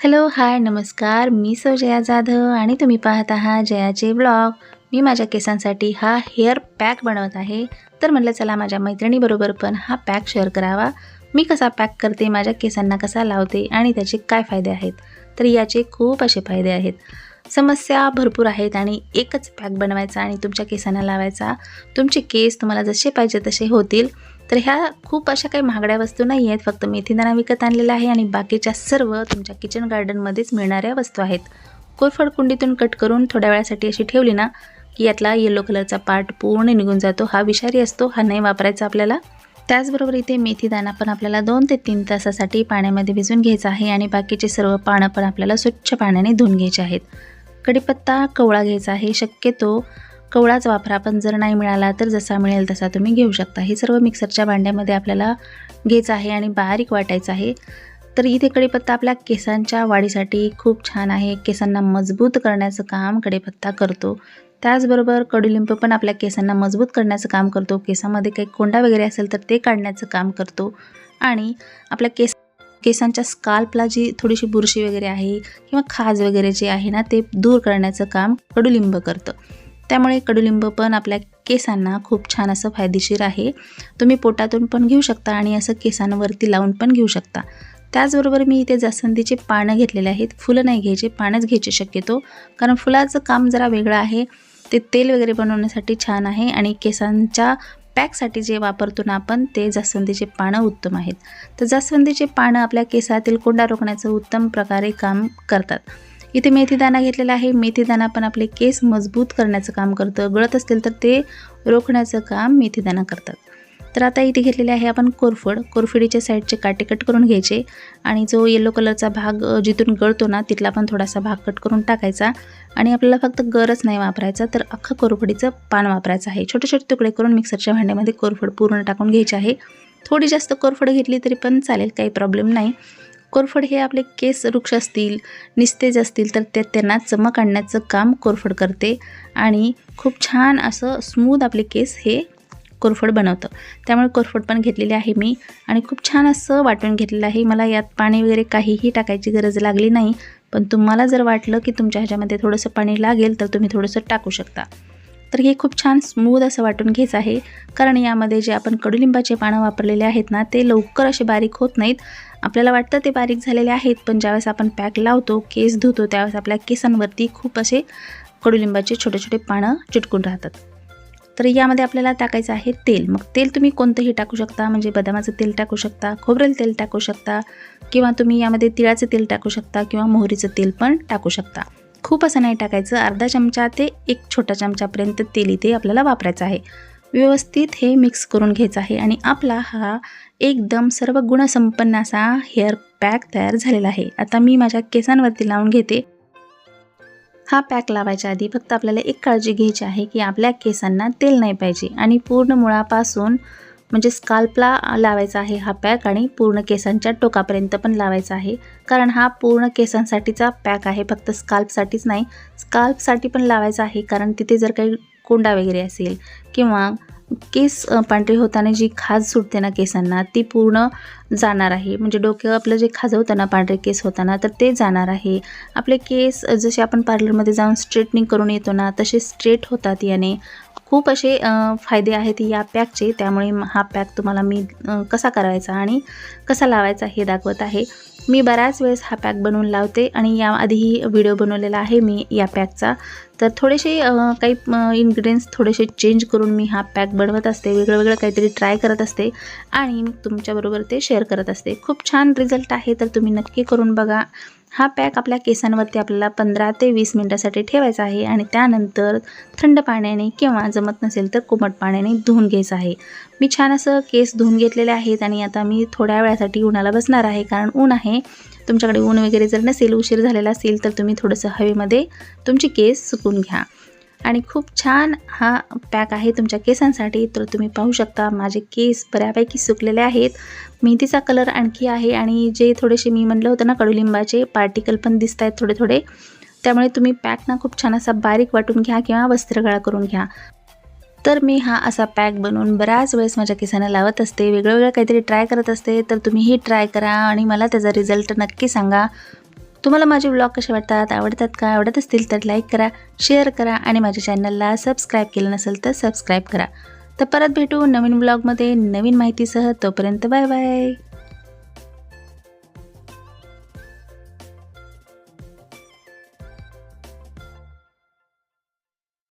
Hello hi नमस्कार. मी सौ जया जाधव आणि तुम्ही पाहत आहात जयाचे ब्लॉग. मी माझ्या केसांसाठी हा हेअर पॅक बनवत आहे. तर म्हटलं चला माझ्या मैत्रिणीबरोबर पण हा पॅक शेअर करावा. मी कसा पॅक करते माझ्या केसांना कसा लावते आणि त्याचे काय फायदे आहेत तर याचे खूप असे फायदे आहेत. समस्या भरपूर आहेत आणि एकच पॅक बनवायचा आणि तुमच्या केसांना लावायचा. तुमचे केस तुम्हाला जसे पाहिजे तसे होतील. तर ह्या खूप अशा काही महागड्या वस्तू नाही आहेत. फक्त मेथीदाणा विकत आणलेला आहे आणि बाकीच्या सर्व तुमच्या किचन गार्डनमध्येच मिळणाऱ्या वस्तू आहेत. कोरफड कुंडीतून कट करून थोड्या वेळासाठी अशी ठेवली ना की यातला येलो कलरचा पार्ट पूर्ण निघून जातो. हा विषारी असतो हा नाही वापरायचा आपल्याला. त्याचबरोबर इथे मेथीदाणा पण आपल्याला दोन ते तीन तासासाठी पाण्यामध्ये भिजून घ्यायचा आहे आणि बाकीचे सर्व पानं पण आपल्याला स्वच्छ पाण्याने धुवून घ्यायचे आहेत. कढीपत्ता कवळा घ्यायचा आहे. शक्यतो कवळाच वापरा पण जर नाही मिळाला तर जसा मिळेल तसा तुम्ही घेऊ शकता. हे सर्व मिक्सरच्या भांड्यामध्ये आपल्याला घ्यायचं आहे आणि बारीक वाटायचं आहे. तर इथे कढीपत्ता आपल्या केसांच्या वाढीसाठी खूप छान आहे. केसांना मजबूत करण्याचं काम कढीपत्ता करतो. त्याचबरोबर कडुलिंब पण आपल्या केसांना मजबूत करण्याचं काम करतो. केसामध्ये काही कोंडा वगैरे असेल तर ते काढण्याचं काम करतो. आणि आपल्या केस केसांच्या स्काल्पला जी थोडीशी बुरशी वगैरे आहे किंवा खाज वगैरे जे आहे ना ते दूर करण्याचं काम कडुलिंब करतं. त्यामुळे कडुलिंब पण आपल्या केसांना खूप छान असं फायदेशीर आहे. तुम्ही पोटातून पण घेऊ शकता आणि असं केसांवरती लावून पण घेऊ शकता. त्याचबरोबर मी इथे जास्वंदीचे पानं घेतलेले आहेत. फुलं नाही घ्यायचे पानंच घ्यायचे शक्यतो. कारण फुलाचं काम जरा वेगळं आहे. ते तेल वगैरे बनवण्यासाठी छान आहे आणि केसांच्या पॅकसाठी जे वापरतो ना आपण ते जास्वंदीचे पानं उत्तम आहेत. तर जास्वंदीचे पानं आपल्या केसातील कोंडा रोखण्याचं उत्तम प्रकारे काम करतात. इथे मेथीदाणा घेतलेला आहे. मेथीदाणा पण आपले केस मजबूत करण्याचं काम करतं. गळत असतील तर ते रोखण्याचं काम मेथीदाणा करतात. तर आता इथे घेतलेले आहे आपण कोरफड. कोरफडीच्या साईडचे काटे कट करून घ्यायचे आणि जो येलो कलरचा भाग जिथून गळतो ना तिथला पण थोडासा भाग कट करून टाकायचा आणि आपल्याला फक्त गरच नाही वापरायचा तर अख्खं कोरफडीचं पान वापरायचं आहे. छोटे छोटे तुकडे करून मिक्सरच्या भांड्यामध्ये कोरफड पूर्ण टाकून घ्यायचे आहे. थोडी जास्त कोरफड घेतली तरी पण चालेल काही प्रॉब्लेम नाही. कोरफड हे आपले केस वृक्ष असतील निस्तेज असतील तर ते त्यांना चमक आणण्याचं काम कोरफड करते आणि खूप छान असं स्मूद आपले केस हे कोरफड बनवतं. त्यामुळे कोरफड पण घेतलेली आहे मी आणि खूप छान असं वाटून घेतलेलं आहे. मला यात पाणी वगैरे काहीही टाकायची गरज लागली नाही पण तुम्हाला जर वाटलं की तुमच्या ह्याच्यामध्ये थोडंसं पाणी लागेल तर तुम्ही थोडंसं टाकू शकता. तर हे खूप छान स्मूद असं वाटून घ्यायचं आहे कारण यामध्ये जे आपण कडुलिंबाचे पानं वापरलेले आहेत ना ते लवकर असे बारीक होत नाहीत आपल्याला वाटतं ते बारीक झालेले आहेत पण ज्यावेळेस आपण पॅक लावतो केस धुतो त्यावेळेस आपल्या केसांवरती खूप असे कडुलिंबाचे छोटे छोटे पानं चिटकून राहतात. तर यामध्ये आपल्याला टाकायचं आहे तेल. मग तेल तुम्ही कोणतंही टाकू शकता म्हणजे बदामाचं तेल टाकू शकता खोबरेल तेल टाकू शकता किंवा तुम्ही यामध्ये तिळाचं तेल टाकू शकता किंवा मोहरीचं तेल पण टाकू शकता. खूप असं नाही टाकायचं. अर्धा चमचा ते एक छोटा चमचापर्यंत तेल इथे आपल्याला वापरायचं आहे. व्यवस्थित हे मिक्स करून घ्यायचं आहे आणि आपला हा एकदम सर्व गुणसंपन्न असा हेअर पॅक तयार झालेला आहे. आता मी माझ्या केसांवरती लावून घेते. हा पॅक लावायच्या आधी फक्त आपल्याला एक काळजी घ्यायची आहे की आपल्या केसांना तेल नाही पाहिजे आणि पूर्ण मुळापासून म्हणजे स्काल्पला लावायचा आहे हा पॅक आणि पूर्ण केसांच्या टोकापर्यंत पण लावायचा आहे. कारण हा पूर्ण केसांसाठीचा पॅक आहे फक्त स्काल्पसाठीच नाही. स्काल्पसाठी पण लावायचा आहे कारण तिथे जर काही कोंडा वगैरे असेल किंवा केस पांढरे होताना जी खाज सुटते ना केसांना ती पूर्ण जाणार आहे. म्हणजे डोकं आपलं जे खाजवताना पांढरे केस होताना तर ते जाणार आहे. आपले केस जसे आपण पार्लरमध्ये जाऊन स्ट्रेटनिंग करून येतो ना तसे स्ट्रेट होतात याने. खूप असे फायदे आहेत या पॅकचे. त्यामुळे हा पॅक तुम्हाला मी कसा करायचा आणि कसा लावायचा हे दाखवत आहे. मी बऱ्याच वेळेस हा पॅक बनवून लावते आणि याआधीही व्हिडिओ बनवलेला आहे मी या पॅकचा. तर थोडेसे काही इन्ग्रेडियंट्स थोडेसे चेंज करून मी हा पॅक बनवत असते. वेगळं वेगळं काहीतरी ट्राय करत असते आणि तुमच्याबरोबर ते शेअर करत असते. खूप छान रिझल्ट आहे तर तुम्ही नक्की करून बघा. हा पॅक आपल्या केसांवरती आपल्याला पंधरा ते वीस मिनटासाठी ठेवायचा आहे आणि त्यानंतर थंड पाण्याने किंवा जमत नसेल तर कोमट पाण्याने धुवून घ्यायचं आहे. मी छान असं केस धुवून घेतलेले आहेत आणि आता मी थोड्या वेळासाठी उन्हाला बसणार आहे कारण ऊन आहे. तुमच्याकडे ऊन वगैरे जर नसेल उशीर झालेला असेल तर तुम्ही थोडंसं हवेमध्ये तुमची केस सुकून घ्या. आणि खूप छान हा पॅक आहे तुमच्या केसांसाठी. तर तुम्ही पाहू शकता माझे केस बऱ्यापैकी सुकलेले आहेत. मेहंदीचा कलर आणखी आहे आणि जे थोडेसे मी म्हणलं होतं ना कडुलिंबाचे पार्टिकल पण दिसत आहेत थोडे थोडे त्यामुळे तुम्ही पॅक ना खूप छान असा बारीक वाटून घ्या किंवा वस्त्रगळा करून घ्या. तर मी हा असा पॅक बनवून बऱ्याच वेळेस माझ्या केसांना लावत असते. वेगळं वेगळं काहीतरी ट्राय करत असते. तर तुम्हीही ट्राय करा आणि मला त्याचा रिझल्ट नक्की सांगा. तुम्हाला माझे ब्लॉग कसे वाटतात आवडतात का आवडत असतील तर लाईक करा शेअर करा आणि माझ्या चॅनलला सबस्क्राईब केलं नसेल तर सबस्क्राईब करा. तर परत भेटू नवीन ब्लॉगमध्ये नवीन माहितीसह तोपर्यंत बाय बाय